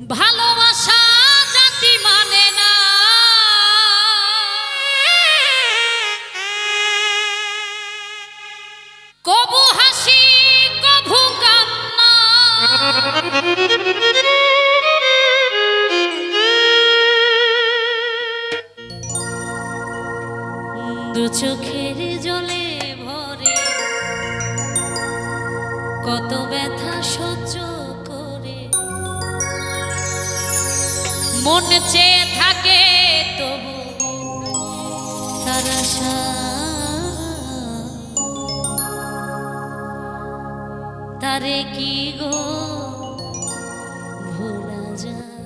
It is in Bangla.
ভালোবাসা জাতি মানে না। হাসি জলে ভরে কত ব্যথা সহ্য মন চেয়ে থাকে তবু তারা তারে কি গো ভোলা যায়?